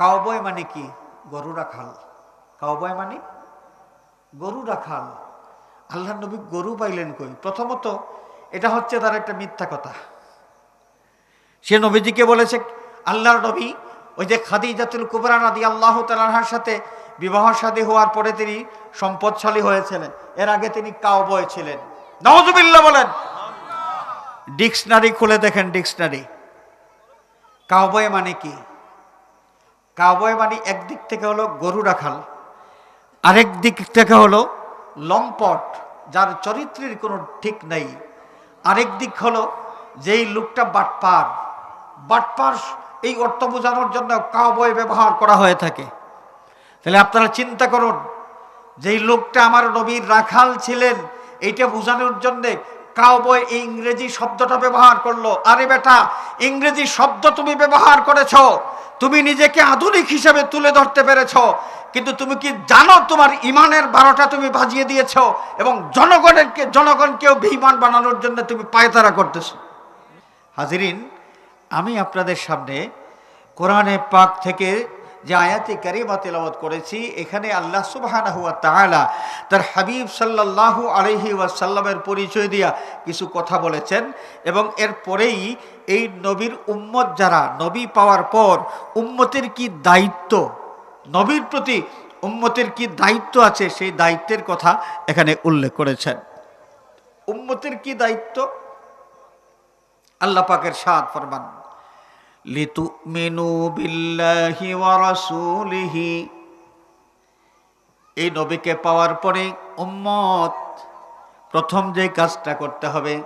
Cowboy মানে কি? গরু রাখাল কাউবয় মানে গরু রাখাল আল্লাহ নবী গরু পাইলেন কই? প্রথমত এটা হচ্ছে তার একটা মিথ্যা কথা। সে নবীজিকে বলেছে, আল্লাহর নবী ওই যে খাদিজাতুল কুবরা নদী আল্লাহ তালাহার সাথে বিবাহ শাদী হওয়ার পরে তিনি সম্পদশালী হয়েছিলেন। এর আগে তিনি কাউবয় ছিলেন। নওয়াজুবিল্লাহ বলেন। ডিকশনারি খুলে দেখেন, ডিকশনারি। কাউবয় মানে কি? কাউবয় মানে একদিক থেকে হলো গরু রাখাল, আরেক দিক থেকে হলো লম্পট, যার চরিত্রের কোনো ঠিক নেই। আরেক দিক হলো যেই লোকটা বাটপার বাটপার এই অর্থ বোঝানোর জন্য কাউবয় ব্যবহার করা হয়ে থাকে। তাহলে আপনারা চিন্তা করুন, যেই লোকটা আমার নবীর রাখাল ছিলেন, এইটা বোঝানোর জন্যে কাউবয় ইংরেজি শব্দটা ব্যবহার করল। আরে বেটা, ইংরেজি শব্দ তুমি ব্যবহার করেছ। তুমি নিজেকে আধুনিক হিসেবে তুলে ধরতে পেরেছ। কিন্তু তুমি কি জানো তোমার ইমানের বারোটা তুমি বাজিয়ে দিয়েছ এবং জনগণেরকে জনগণকেও বেঈমান বানানোর জন্য তুমি পায়তারা করতেছো? হাজিরিন, আমি আপনাদের সামনে কোরআনে পাক থেকে যে আয়াতি কারিমা তেলাওয়াত করেছি, এখানে আল্লাহ সুবহানাহু ওয়া তাআলা তার হাবিব সাল্লাল্লাহু আলাইহি ওয়াসাল্লামের পরিচয় দিয়া কিছু কথা বলেছেন এবং এর পরেই এই নবীর উম্মত যারা, নবী পাওয়ার পর উম্মতের কি দায়িত্ব? নবীর প্রতি উম্মতের কি দায়িত্ব আছে? সেই দায়িত্বের কথা এখানে উল্লেখ করেছেন। উম্মতের কি দায়িত্ব? আল্লাহ পাকের সাদ ফরমান। লিতুমিনু বিল্লাহি ওয়া রাসূলিহি। এই নবীকে পাওয়ার পরে উম্মত, প্রথম যে কাজটা করতে হবে,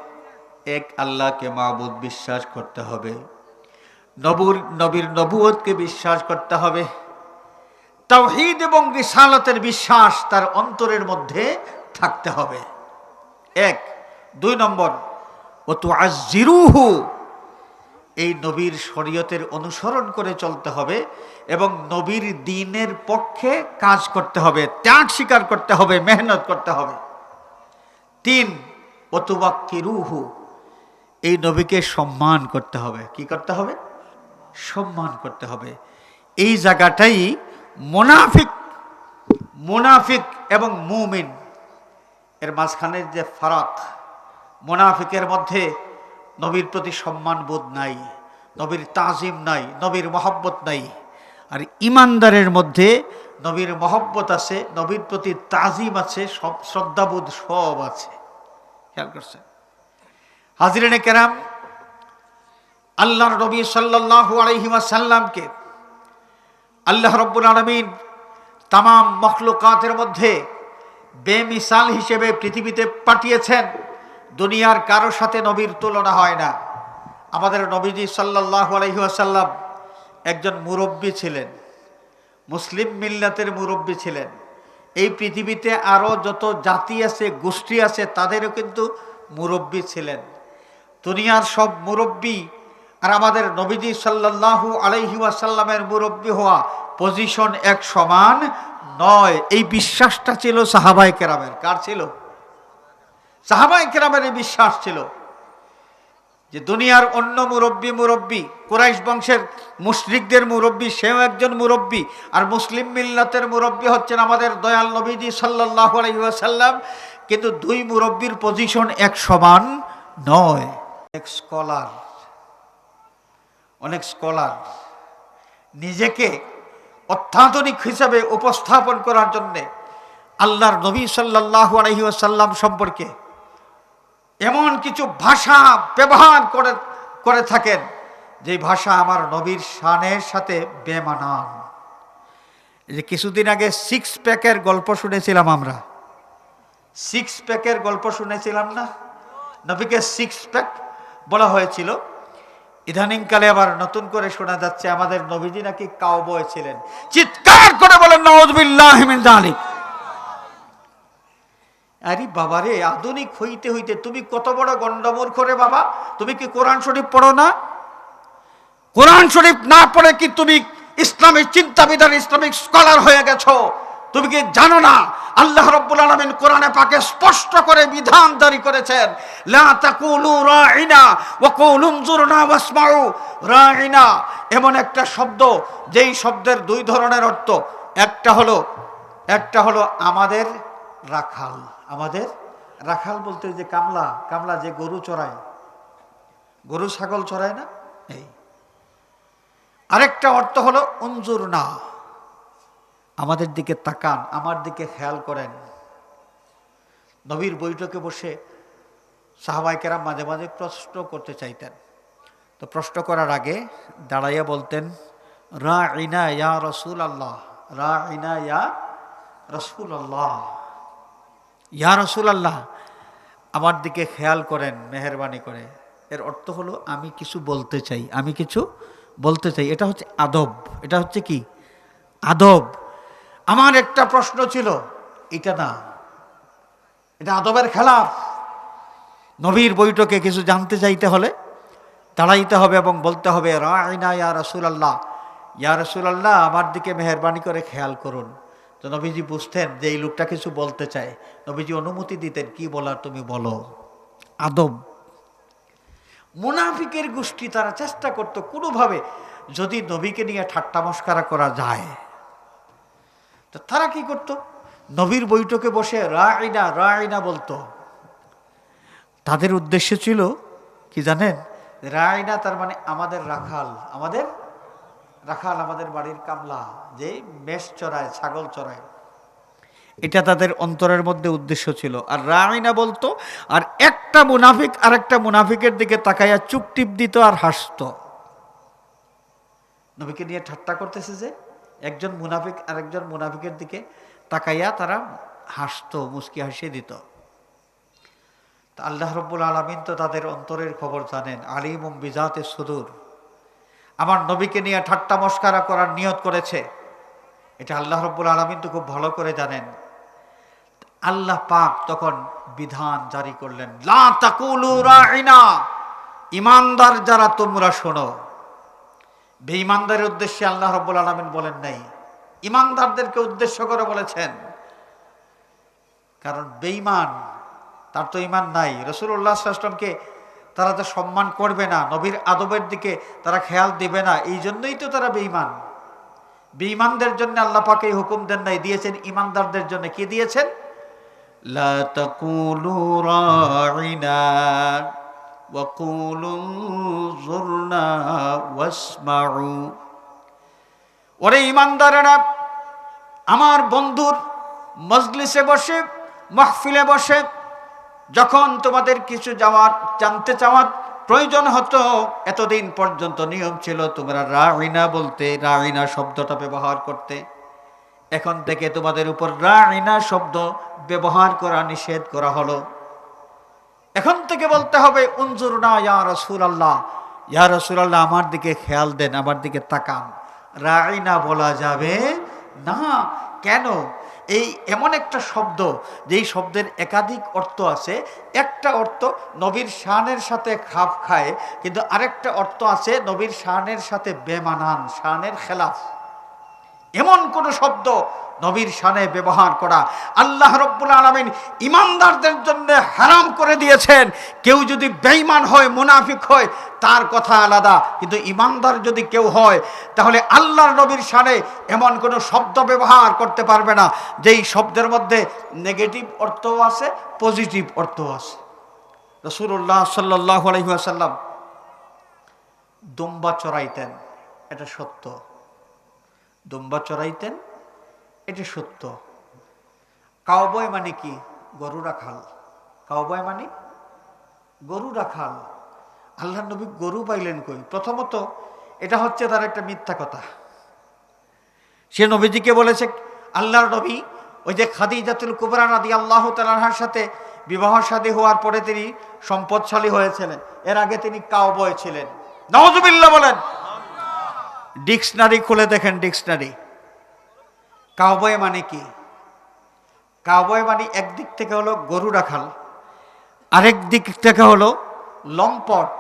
এক আল্লাহকে মাবুদ বিশ্বাস করতে হবে। নবুর, নবীর নবুয়তকে বিশ্বাস করতে হবে। তাওহীদ এবং রিসালতের বিশ্বাস তার অন্তরের মধ্যে থাকতে হবে। এক। দুই নম্বর ও তো আজিরুহু এই নবীর শরীয়তের অনুসরণ করে চলতে হবে এবং নবীর দিনের পক্ষে কাজ করতে হবে, ত্যাগ স্বীকার করতে হবে, মেহনত করতে হবে। তিন অতুবাক্কিরুহু এই নবীকে সম্মান করতে হবে। কি করতে হবে? সম্মান করতে হবে। এই জায়গাটাই মোনাফিক মোনাফিক এবং মুমিন। এর মাঝখানে যে ফারাক, মোনাফিকের মধ্যে নবীর প্রতি সম্মান বোধ নাই, নবীর তাজিম নাই, নবীর মহব্বত নাই। আর ইমানদারের মধ্যে নবীর মহব্বত আছে, নবীর প্রতি তাজিম আছে, সব শ্রদ্ধাবোধ সব আছে। খেয়াল করছেন? হাজিরেনে কেরাম, আল্লাহর নবী সাল্লাহ আলহিমা সাল্লামকে আল্লাহ রব্বুল আলমিন তাম মখলুকাতের মধ্যে বেমিসাল হিসেবে পৃথিবীতে পাঠিয়েছেন। দুনিয়ার কারও সাথে নবীর তুলনা হয় না। আমাদের নবীজি সাল্লাহ আলহিহাসাল্লাম একজন মুরব্বী ছিলেন। মুসলিম মিল্লাতের মুরব্বী ছিলেন। এই পৃথিবীতে আরও যত জাতি আছে, গোষ্ঠী আছে, তাদেরও কিন্তু মুরব্বী ছিলেন। দুনিয়ার সব মুরব্বী আর আমাদের নবীজি সাল্লাহু আলাইহি ওয়াসাল্লামের মুরব্বী হওয়া পজিশন এক সমান নয়। এই বিশ্বাসটা ছিল সাহাবাই কেরামের। কার ছিল? সাহাবাই কেরামের বিশ্বাস ছিল যে দুনিয়ার অন্য মুরব্বী মুরব্বী, কুরাইশ বংশের মুশরিকদের মুরব্বী, সেও একজন মুরব্বী, আর মুসলিম মিল্লাতের মুরব্বী হচ্ছেন আমাদের দয়াল নবীজি সাল্লাহ আলহিহাসাল্লাম কিন্তু দুই মুরব্বীর পজিশন এক সমান নয়। এক স্কলার অনেক স্কলার নিজেকে অত্যাধুনিক হিসাবে উপস্থাপন করার জন্যে আল্লাহর নবী সাল্লাহ আলহিহাসাল্লাম সম্পর্কে এমন কিছু ভাষা ব্যবহার করে করে থাকেন যে ভাষা আমার নবীর শানের সাথে বেমানান। যে কিছুদিন আগে সিক্স প্যাকের গল্প শুনেছিলাম আমরা। সিক্স প্যাকের গল্প শুনেছিলাম না? নবীকে সিক্স প্যাক বলা হয়েছিল। ইদানিংকালে আবার নতুন করে শোনা যাচ্ছে, আমাদের নবীজি নাকি কাউ কাউবয় ছিলেন। চিৎকার করে বলেন নওয়াজবিল্লাহ জালিক আরে বাবারে আধুনিক হইতে হইতে তুমি কত বড় গণ্ডমূর্খ রে বাবা? তুমি কি কোরআন শরীফ পড়ো না? কোরআন শরীফ না পড়ে কি তুমি ইসলামিক চিন্তাবিদার, ইসলামিক স্কলার হয়ে গেছো? তুমি কি জানো না? আল্লাহ রব্বুল আলামিন কোরআনে পাকে স্পষ্ট করে বিধান জারি করেছেন রাইনা এমন একটা শব্দ, যেই শব্দের দুই ধরনের অর্থ, একটা হলো একটা হলো আমাদের রাখাল, আমাদের? রাখাল বলতে যে কামলা কামলা যে গরু চড়ায়। গরু, ছাগল চড়ায় না? এই। আরেকটা অর্থ হলো, অঞ্জুর না। আমাদের দিকে তাকান, আমার দিকে খেয়াল করেন। নবীর বৈঠকে বসে সাহাবাইকেরা মাঝে মাঝে প্রশ্ন করতে চাইতেন। তো প্রশ্ন করার আগে দাঁড়াইয়া বলতেন রা ইনা ইয়া রসুল আল্লাহ রা ইনা ইয়া রসুল আল্লাহ ইয়া রসুল আল্লাহ আমার দিকে খেয়াল করেন, মেহরবানি করে। এর অর্থ হলো, আমি কিছু বলতে চাই, আমি কিছু বলতে চাই। এটা হচ্ছে আদব। এটা হচ্ছে কি? আদব। আমার একটা প্রশ্ন ছিল, এটা না। এটা আদবের খেলাফ। নবীর বৈঠকে কিছু জানতে চাইতে হলে দাঁড়াইতে হবে এবং বলতে হবে রায়না ইয়া রসুল আল্লাহ ইয়া রসুল আল্লাহ আমার দিকে মেহরবানি করে খেয়াল করুন। তো নবীজি বুঝতেন যে এই লোকটা কিছু বলতে চায়। নবীজি অনুমতি দিতেন, কি বলার তুমি বলো। আদব। মুনাফিকের গোষ্ঠী তারা চেষ্টা করতো কোনোভাবে যদি নবীকে নিয়ে ঠাট্টা মস্কারা করা যায়। তো তারা কি করত? নবীর বৈঠকে বসে রাইনা রাইনা বলতো। তাদের উদ্দেশ্য ছিল কি জানেন? রাইনা তার মানে আমাদের রাখাল, আমাদের রাখাল আমাদের বাড়ির কামলা যে মেষ চড়ায় ছাগল চড়ায়। এটা তাদের অন্তরের মধ্যে উদ্দেশ্য ছিল। আর রাইনা বলতো আর একটা মুনাফিক আর একটা মুনাফিকের দিকে তাকাইয়া চুপ টিপ দিত আর হাসত। নবীকে নিয়ে ঠাট্টা করতেছে যে একজন মুনাফিক আর একজন মুনাফিকের দিকে তাকাইয়া তারা হাসতো মুস্কি হাসিয়ে দিত। আল্লাহ রব্বুল আলমিন তো তাদের অন্তরের খবর জানেন আলিম বিজাতে সুদূর। আমার নবীকে নিয়ে ঠাট্টা মস্কারা করার নিয়ত করেছে। এটা আল্লাহ রব্বুল আলমিন তো খুব ভালো করে জানেন। আল্লাহ পাক তখন বিধান জারি করলেন ইমানদার যারা তোমরা শোনো। বেঈমানদারের উদ্দেশ্যে আল্লাহ রব্বুল আলমিন বলেন নাই। ইমানদারদেরকে উদ্দেশ্য করে বলেছেন। কারণ বেঈমান, তার তো ইমান নাই। রসুল্লাহ আসলামকে তারা তো সম্মান করবে না, নবীর আদবের দিকে তারা খেয়াল দেবে না, এই জন্যই তো তারা বেঈমান। বেঈমানদের জন্য আল্লাহ পাকে হুকুম দেন নাই, দিয়েছেন ইমানদারদের জন্য। কি দিয়েছেন? ওরে ইমানদারেরা, আমার বন্ধুর মজলিসে বসে, মাহফিলে বসে যখন তোমাদের কিছু যাওয়ার, জানতে চাওয়ার প্রয়োজন হতো, এতদিন পর্যন্ত নিয়ম ছিল তোমরা রাইনা বলতে, রাইনা শব্দটা ব্যবহার করতে। এখন থেকে তোমাদের উপর রাইনা শব্দ ব্যবহার করা, নিষেধ করা হলো। এখন থেকে বলতে হবে উনজুর না ইয়া রসুল আল্লাহ ইয়া রসুল আল্লাহ আমার দিকে খেয়াল দেন, আমার দিকে তাকান। রাইনা বলা যাবে না। কেন? এই এমন একটা শব্দ যেই শব্দের একাধিক অর্থ আছে। একটা অর্থ নবীর শানের সাথে খাপ খায়, কিন্তু আরেকটা অর্থ আছে নবীর শানের সাথে বেমানান, শানের খেলাফ। এমন কোন শব্দ নবীর শানে ব্যবহার করা। আল্লাহ রব্বুল আলমিন ইমানদারদের জন্য হারাম করে দিয়েছেন। কেউ যদি বেঈমান হয়, মুনাফিক হয়, তার কথা আলাদা। কিন্তু ইমানদার যদি কেউ হয়, তাহলে আল্লাহর নবীর শানে এমন কোনো শব্দ ব্যবহার করতে পারবে না, যেই শব্দের মধ্যে নেগেটিভ অর্থও আছে, পজিটিভ অর্থও আছে। রসুল্লাহ সাল্লাহ আলহিহাসাল্লাম দুম্বা চড়াইতেন। এটা সত্য। দুম্বা চড়াইতেন এটা সত্য। কাউবয় মানে কি? গরু রাখাল কাউবয় মানে গরু রাখাল আল্লাহ নবী গরু পাইলেন কই? প্রথমত এটা হচ্ছে তার একটা মিথ্যা কথা। সে নবীজিকে বলেছে, আল্লাহর নবী ওই যে খাদিজাতুল কুবরা নাদি আল্লাহ তালাহার সাথে বিবাহ সাদী হওয়ার পরে তিনি সম্পদশালী হয়েছিলেন। এর আগে তিনি কাউবয় ছিলেন। নওয়াজুবিল্লাহ বলেন। ডিকশনারি খুলে দেখেন, ডিকশনারি। কাউবয় মানে কি? কাউবয় মানে একদিক থেকে হলো গরু রাখাল, আরেক দিক থেকে হলো লম্পট,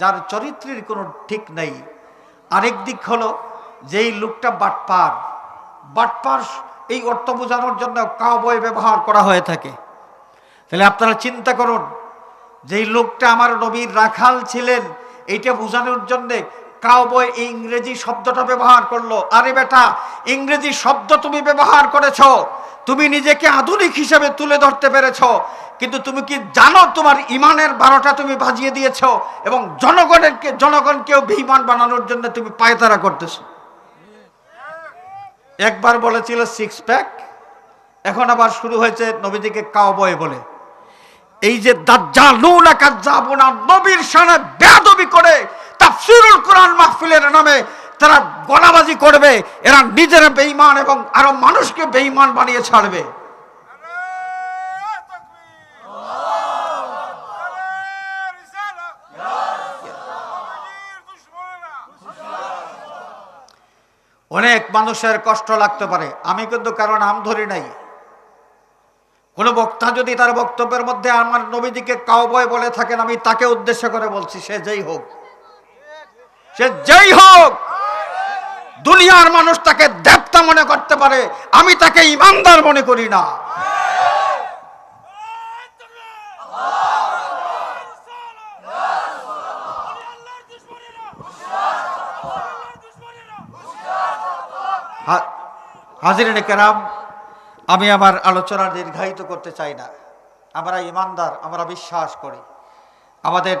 যার চরিত্রের কোনো ঠিক নেই। আরেক দিক হলো যেই লোকটা বাটপার বাটপার এই অর্থ বোঝানোর জন্য কাউবয় ব্যবহার করা হয়ে থাকে। তাহলে আপনারা চিন্তা করুন, যেই লোকটা আমার নবীর রাখাল ছিলেন, এইটা বোঝানোর জন্যে কাউবয় ইংরেজি শব্দটা ব্যবহার করল। আরে বেটা, ইংরেজি শব্দ তুমি ব্যবহার করেছ। তুমি নিজেকে আধুনিক হিসেবে তুলে ধরতে পেরেছ। কিন্তু তুমি কি জানো তোমার ইমানের বারোটা তুমি বাজিয়ে দিয়েছ এবং জনগণেরকে জনগণকেও বেইমান বানানোর জন্য তুমি পায়তারা করতেছো? একবার বলেছিল সিক্স প্যাক এখন আবার শুরু হয়েছে নবীদিকে কাউবয় বলে। এই যে দাজ্জালুনা কাজ্জাবুনা নবীর সামনে বেয়াদবি করে তাফসীরুল কোরআন মাহফিলের নামে তারা গলাবাজি করবে, এরা নিজেরা বেঈমান এবং আরও মানুষকে বেঈমান বানিয়ে ছাড়বে। অনেক মানুষের কষ্ট লাগতে পারে, আমি কিন্তু কারণ নাম ধরি নাই। কোন বক্তা যদি তার বক্তব্যের মধ্যে আমার নবীদিকে কাউবয় বলে থাকেন, আমি তাকে উদ্দেশ্য করে বলছি, সে যেই হোক। সে যেই হোক, দুনিয়ার মানুষ তাকে দেবতা মনে করতে পারে, আমি তাকে ইমানদার মনে করি না। হা- হাজিরিন কেরাম, আমি আমার আলোচনা দীর্ঘায়িত করতে চাই না। আমরা ইমানদার, আমরা বিশ্বাস করি। আমাদের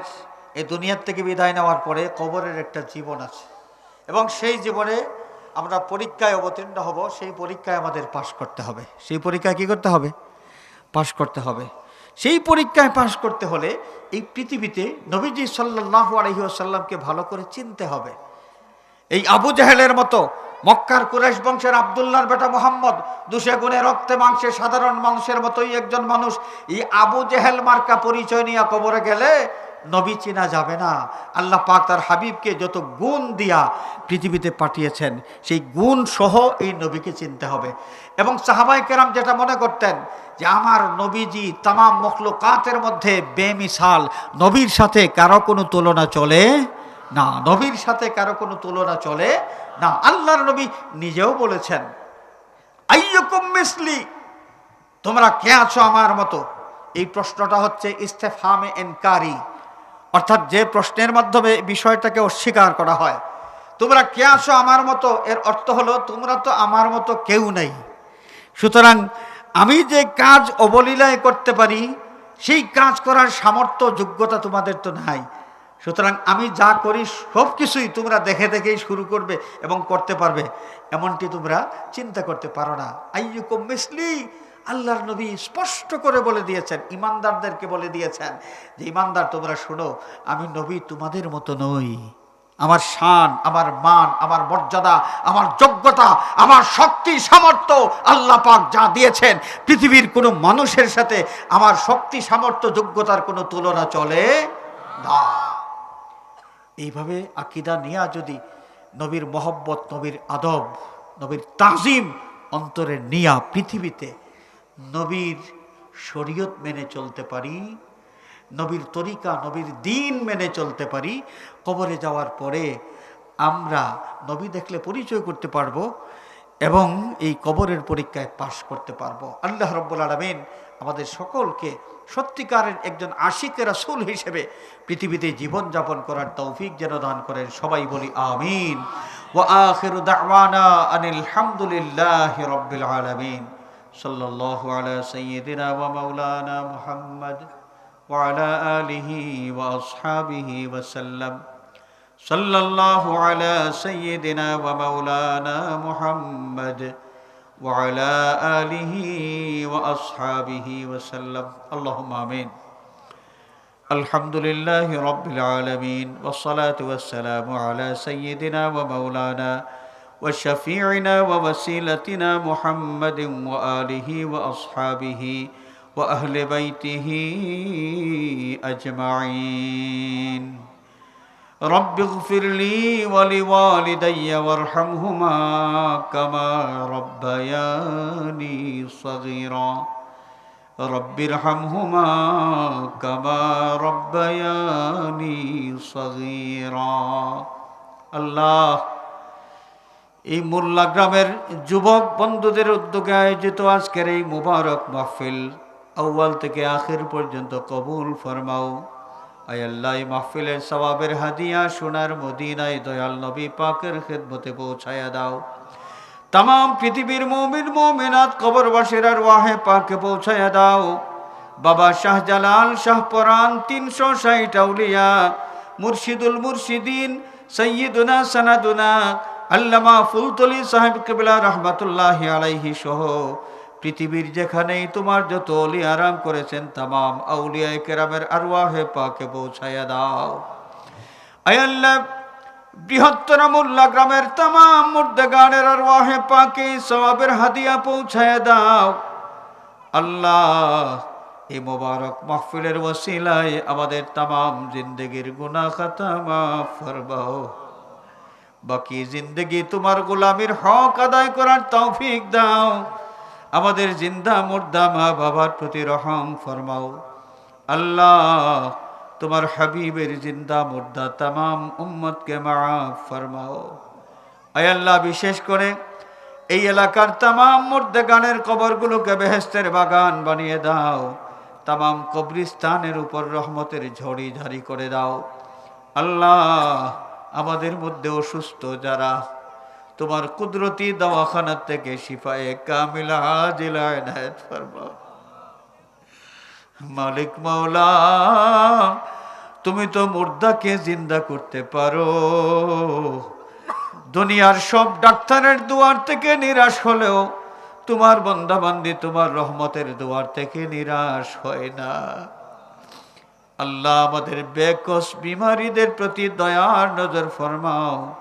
এই দুনিয়ার থেকে বিদায় নেওয়ার পরে কবরের একটা জীবন আছে। এবং সেই জীবনে আমরা পরীক্ষায় অবতীর্ণ হব, সেই পরীক্ষায় আমাদের পাশ করতে হবে। সেই পরীক্ষায় কি করতে হবে? পাশ করতে হবে। সেই পরীক্ষায় পাশ করতে হলে এই পৃথিবীতে নবীজি সাল্লাহ আলহিউসাল্লামকে ভালো করে চিনতে হবে। এই আবু জাহেলের মতো মক্কার কুরেশ বংশের আবদুল্লাহর বেটা মোহাম্মদ, দুশে গুণে রক্তে মাংসে সাধারণ মানুষের মতোই একজন মানুষ, এই আবু জেহেল মার্কা পরিচয় নিয়ে কবরে গেলে নবী চেনা যাবে না। আল্লাহ পাক তার হাবিবকে যত গুণ দিয়া পৃথিবীতে পাঠিয়েছেন, সেই গুণ সহ এই নবীকে চিনতে হবে। এবং সাহাবাই কেরাম যেটা মনে করতেন যে, আমার নবীজি তামাম মখলুকাতের মধ্যে বেমিশাল নবীর সাথে কারও কোনো তুলনা চলে না, নবীর সাথে কারও কোনো তুলনা চলে না। আল্লাহর নবী নিজেও বলেছেন, আইয়কুম মিসলি, তোমরা কে আছো আমার মতো? এই প্রশ্নটা হচ্ছে ইস্তেফামে এনকারি। অর্থাৎ যে প্রশ্নের মাধ্যমে বিষয়টাকে অস্বীকার করা হয়। তোমরা কে আসো আমার মতো? এর অর্থ হলো, তোমরা তো আমার মতো কেউ নেই। সুতরাং আমি যে কাজ অবলীলায় করতে পারি, সেই কাজ করার সামর্থ্য, যোগ্যতা তোমাদের তো নাই। সুতরাং আমি যা করি, সব কিছুই তোমরা দেখে দেখেই শুরু করবে এবং করতে পারবে। এমনটি তোমরা চিন্তা করতে পারো না। আইয়ুকুম মিসলি আল্লাহর নবী স্পষ্ট করে বলে দিয়েছেন, ইমানদারদেরকে বলে দিয়েছেন যে, ইমানদার, তোমরা শোনো, আমি নবী তোমাদের মতো নই। আমার শান, আমার মান, আমার মর্যাদা, আমার যোগ্যতা, আমার শক্তি, সামর্থ্য আল্লাহ পাক যা দিয়েছেন, পৃথিবীর কোনো মানুষের সাথে আমার শক্তি, সামর্থ্য, যোগ্যতার কোনো তুলনা চলে না। এইভাবে আকিদা নিয়া যদি নবীর মহব্বত, নবীর আদব, নবীর তাজিম অন্তরে নিয়া পৃথিবীতে নবীর শরীয়ত মেনে চলতে পারি, নবীর তরিকা, নবীর দিন মেনে চলতে পারি, কবরে যাওয়ার পরে আমরা নবী দেখলে পরিচয় করতে পারব এবং এই কবরের পরীক্ষায় পাশ করতে পারব। আল্লাহ রব্বুল আলমিন আমাদের সকলকে সত্যিকারের একজন আশিকের রাসূল হিসেবে পৃথিবীতে জীবনযাপন করার তৌফিক যেন দান করেন। সবাই বলি আমিন। ও আখিরু আনিল হামদুলিল্লাহি রাব্বিল আলামিন। صلى الله على سيدنا ومولانا محمد وعلى آله وأصحابه وسلم. صلى الله على سيدنا ومولانا محمد وعلى آله وأصحابه وسلم. اللهم آمين. الحمد لله رب العالمين والصلاة والسلام على سيدنا ومولانا محمد وشفيعنا ووسيلتنا محمد وآله وأصحابه وأهل بيته أجمعين. رب اغفر لي ولوالدي وارحمهما كما ربياني صغيرا. رب ارحمهما كما ربياني صغيرا. الله এই মোল্লা গ্রামের যুবক বন্ধুদের উদ্যোগে আয়োজিত আজকের এই মুবারক মাহফিল আউ্বাল থেকে আখের পর্যন্ত কবুল ফরমাও। আয়াল্লাহ মাহফিলের সবাবের হাদিয়া সোনার মদিনায় দয়াল নবী পাকের খেদমতে পৌঁছায়া দাও। তাম পৃথিবীর মমিন কবরবাসীর আর ওয়াহে পাকে পৌঁছায়া দাও। বাবা শাহজালাল, শাহ শাহপরান তিনশো ষাট আউলিয়া, মুর্শিদুল মুর্শিদিন, সৈয়দুনা, সানাদুনা আল্লামা ফুলতলি সাহেব কেবলা রহমাতুল্লাহ আলাইহি সহ পৃথিবীর যেখানেই তোমার যত অলি আরাম করেছেন, তামাম আউলিয়া কেরামের আরওয়াহে পাকে পৌঁছায়া দাও। আয়াল্লাহ বৃহত্তর মোল্লা গ্রামের তামাম মুর্দেগানের আর ওয়াহে পাকে সবাবের হাদিয়া পৌঁছায় দাও। আল্লাহ এই মোবারক মাহফিলের ওসিলায় আমাদের তামাম জিন্দগির গুনা খাতা মাফ ফরমাও। বাকি জিন্দগি তোমার গোলামির হক আদায় করার তৌফিক দাও। আমাদের জিন্দা মুর্দা মা বাবার প্রতি রহম ফরমাও। আল্লাহ তোমার হাবিবের জিন্দা মুর্দা তামাম উম্মতকে মাফ ফরমাও। আয় আল্লাহ, বিশেষ করে এই এলাকার তামাম মুর্দে গানের কবরগুলোকে বেহেস্তের বাগান বানিয়ে দাও। তামাম কবরিস্তানের উপর রহমতের ঝড়ি ঝাড়ি করে দাও। আল্লাহ আমাদের মধ্যে অসুস্থ যারা, তোমার কুদরতি দওয়াখানার থেকে শিফায়ে কামিলা জেলা এনায়ত ফরমাও। মালিক মাওলা, তুমি তো মুর্দাকে জিন্দা করতে পারো। দুনিয়ার সব ডাক্তারের দুয়ার থেকে নিরাশ হলেও তোমার বন্দাবান্দি, তোমার রহমতের দুয়ার থেকে নিরাশ হয় না। আল্লাহ আমাদের বেকস বিমারীদের প্রতি দয়ার নজর ফরমাও।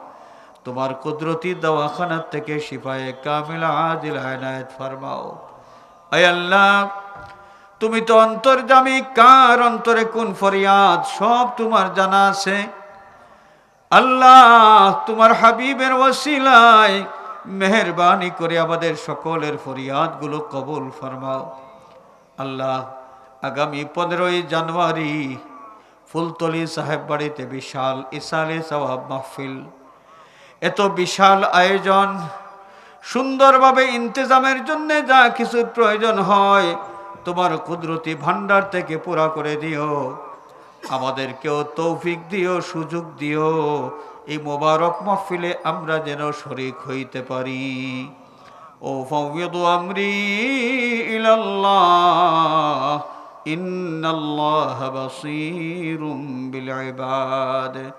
তোমার কুদরতি দওয়াখানার থেকে শিফায়ে কামিলা আদিল আয়নায়ত ফরমাও। আয় আল্লাহ, তুমি তো অন্তর্জামী, কার অন্তরে কোন ফরিয়াদ, সব তোমার জানা আছে। আল্লাহ, তোমার হাবিবের ওসিলায় মেহরবানি করে আমাদের সকলের ফরিয়াদগুলো কবুল ফরমাও। আল্লাহ আগামী পনেরোই জানুয়ারি ফুলতলি সাহেব বাড়িতে বিশাল ইসালে সওয়াব মাহফিল। এত বিশাল আয়োজন, সুন্দরভাবে ইন্তজামের জন্য যা কিছুর প্রয়োজন হয়, তোমার কুদরতি ভান্ডার থেকে পুরা করে দিও। আমাদেরকেও তৌফিক দিও, সুযোগ দিও। এই মোবারক মাহফিলে আমরা যেন শরিক হইতে পারি। ও ফৌদ আমরি ইলাল্লাহ। إن الله بصير بالعباد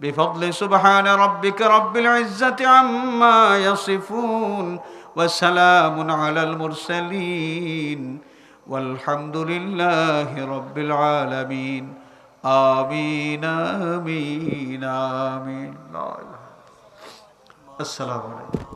بفضل سبحان ربك رب العزة عما يصفون وسلام على المرسلين والحمد لله رب العالمين آمين آمين آمين السلام عليكم